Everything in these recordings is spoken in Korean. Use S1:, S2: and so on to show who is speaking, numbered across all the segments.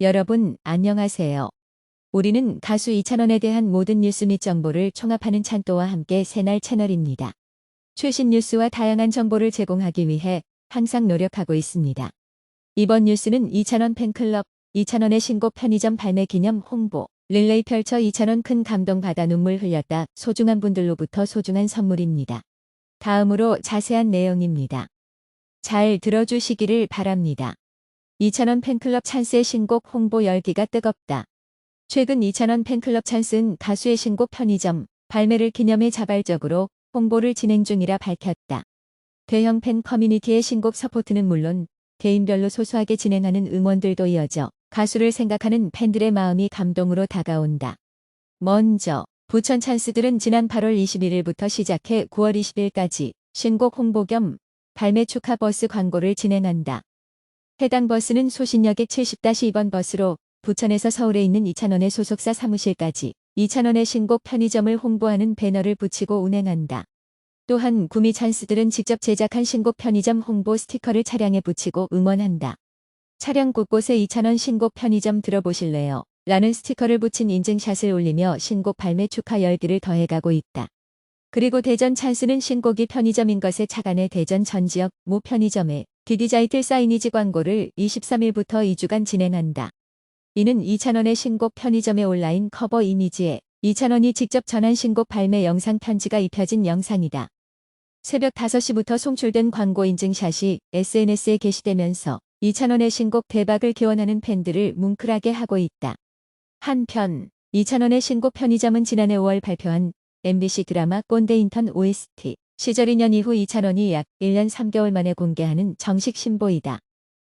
S1: 여러분, 안녕하세요. 우리는 가수 이찬원에 대한 모든 뉴스 및 정보를 총합하는 찬또와 함께 새날 채널입니다. 최신 뉴스와 다양한 정보를 제공하기 위해 항상 노력하고 있습니다. 이번 뉴스는 이찬원 팬클럽, 이찬원의 신곡 편의점 발매 기념 홍보, 릴레이 펼쳐 이찬원 큰 감동 받아 눈물 흘렸다 소중한 분들로부터 소중한 선물입니다. 다음으로 자세한 내용입니다. 잘 들어주시기를 바랍니다. 이찬원 팬클럽 찬스의 신곡 홍보 열기가 뜨겁다. 최근 이찬원 팬클럽 찬스는 가수의 신곡 편의점 발매를 기념해 자발적으로 홍보를 진행 중이라 밝혔다. 대형 팬 커뮤니티의 신곡 서포트는 물론 개인별로 소소하게 진행하는 응원들도 이어져 가수를 생각하는 팬들의 마음이 감동으로 다가온다. 먼저 부천 찬스들은 지난 8월 21일부터 시작해 9월 20일까지 신곡 홍보 겸 발매 축하 버스 광고를 진행한다. 해당 버스는 소신역의 70-2번 버스로 부천에서 서울에 있는 이찬원의 소속사 사무실까지 이찬원의 신곡 편의점을 홍보하는 배너를 붙이고 운행한다. 또한 구미 찬스들은 직접 제작한 신곡 편의점 홍보 스티커를 차량에 붙이고 응원한다. 차량 곳곳에 이찬원 신곡 편의점 들어보실래요? 라는 스티커를 붙인 인증샷을 올리며 신곡 발매 축하 열기를 더해가고 있다. 그리고 대전 찬스는 신곡이 편의점인 것에 착안해 대전 전 지역 모 편의점에 디디자이틀 사이니지 광고를 23일부터 2주간 진행한다. 이는 이찬원의 신곡 편의점의 온라인 커버 이미지에 이찬원이 직접 전한 신곡 발매 영상 편지가 입혀진 영상이다. 새벽 5시부터 송출된 광고 인증샷이 SNS에 게시되면서 이찬원의 신곡 대박을 기원하는 팬들을 뭉클하게 하고 있다. 한편 이찬원의 신곡 편의점은 지난해 5월 발표한 MBC 드라마 꼰대 인턴 OST 시절 2년 이후 이찬원이 약 1년 3개월 만에 공개하는 정식 신보이다.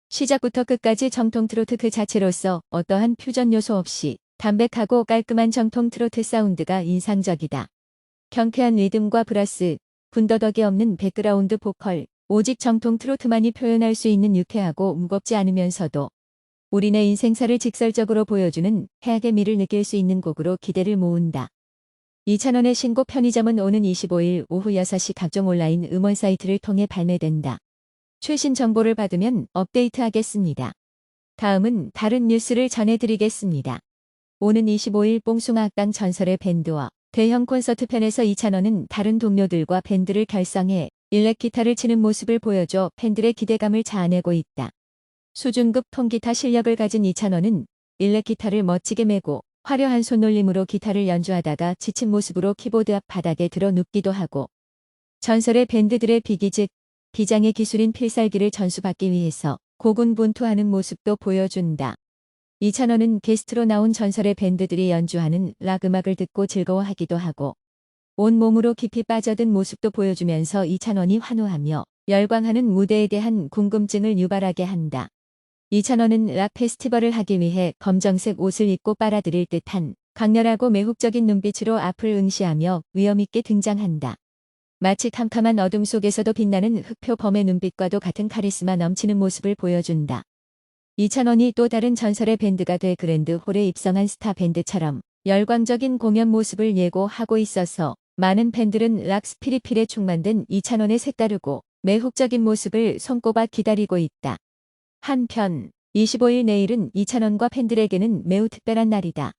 S1: 시작부터 끝까지 정통 트로트 그 자체로서 어떠한 퓨전 요소 없이 담백하고 깔끔한 정통 트로트 사운드가 인상적이다. 경쾌한 리듬과 브라스, 군더더기 없는 백그라운드 보컬, 오직 정통 트로트만이 표현할 수 있는 유쾌하고 무겁지 않으면서도 우리네 인생사를 직설적으로 보여주는 해악의 미를 느낄 수 있는 곡으로 기대를 모은다. 이찬원의 신곡 편의점은 오는 25일 오후 6시 각종 온라인 음원 사이트를 통해 발매된다. 최신 정보를 받으면 업데이트하겠습니다. 다음은 다른 뉴스를 전해드리겠습니다. 오는 25일 뽕숭아 악당 전설의 밴드와 대형 콘서트 편에서 이찬원은 다른 동료들과 밴드를 결성해 일렉 기타를 치는 모습을 보여줘 팬들의 기대감을 자아내고 있다. 수준급 통기타 실력을 가진 이찬원은 일렉 기타를 멋지게 메고 화려한 손놀림으로 기타를 연주하다가 지친 모습으로 키보드 앞 바닥에 들어 눕기도 하고 전설의 밴드들의 비기 즉 비장의 기술인 필살기를 전수받기 위해서 고군분투하는 모습도 보여준다. 이찬원은 게스트로 나온 전설의 밴드들이 연주하는 락 음악을 듣고 즐거워하기도 하고 온 몸으로 깊이 빠져든 모습도 보여주면서 이찬원이 환호하며 열광하는 무대에 대한 궁금증을 유발하게 한다. 이찬원은 락 페스티벌을 하기 위해 검정색 옷을 입고 빨아들일 듯한 강렬하고 매혹적인 눈빛으로 앞을 응시하며 위험있게 등장한다. 마치 캄캄한 어둠 속에서도 빛나는 흑표 범의 눈빛과도 같은 카리스마 넘치는 모습을 보여준다. 이찬원이 또 다른 전설의 밴드가 돼 그랜드 홀에 입성한 스타 밴드처럼 열광적인 공연 모습을 예고하고 있어서 많은 팬들은 락 스피리필에 충만된 이찬원의 색다르고 매혹적인 모습을 손꼽아 기다리고 있다. 한편 25일 내일은 이찬원과 팬들에게는 매우 특별한 날이다.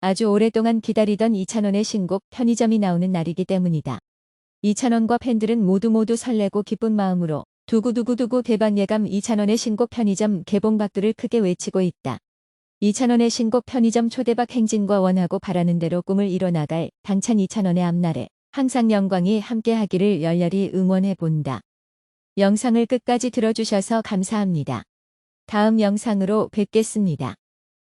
S1: 아주 오랫동안 기다리던 이찬원의 신곡 편의점이 나오는 날이기 때문이다. 이찬원과 팬들은 모두 모두 설레고 기쁜 마음으로 두구두구두구 대박 예감 이찬원의 신곡 편의점 개봉 박두를 크게 외치고 있다. 이찬원의 신곡 편의점 초대박 행진과 원하고 바라는 대로 꿈을 이뤄나갈 당찬 이찬원의 앞날에 항상 영광이 함께하기를 열렬히 응원해 본다. 영상을 끝까지 들어주셔서 감사합니다. 다음 영상으로 뵙겠습니다.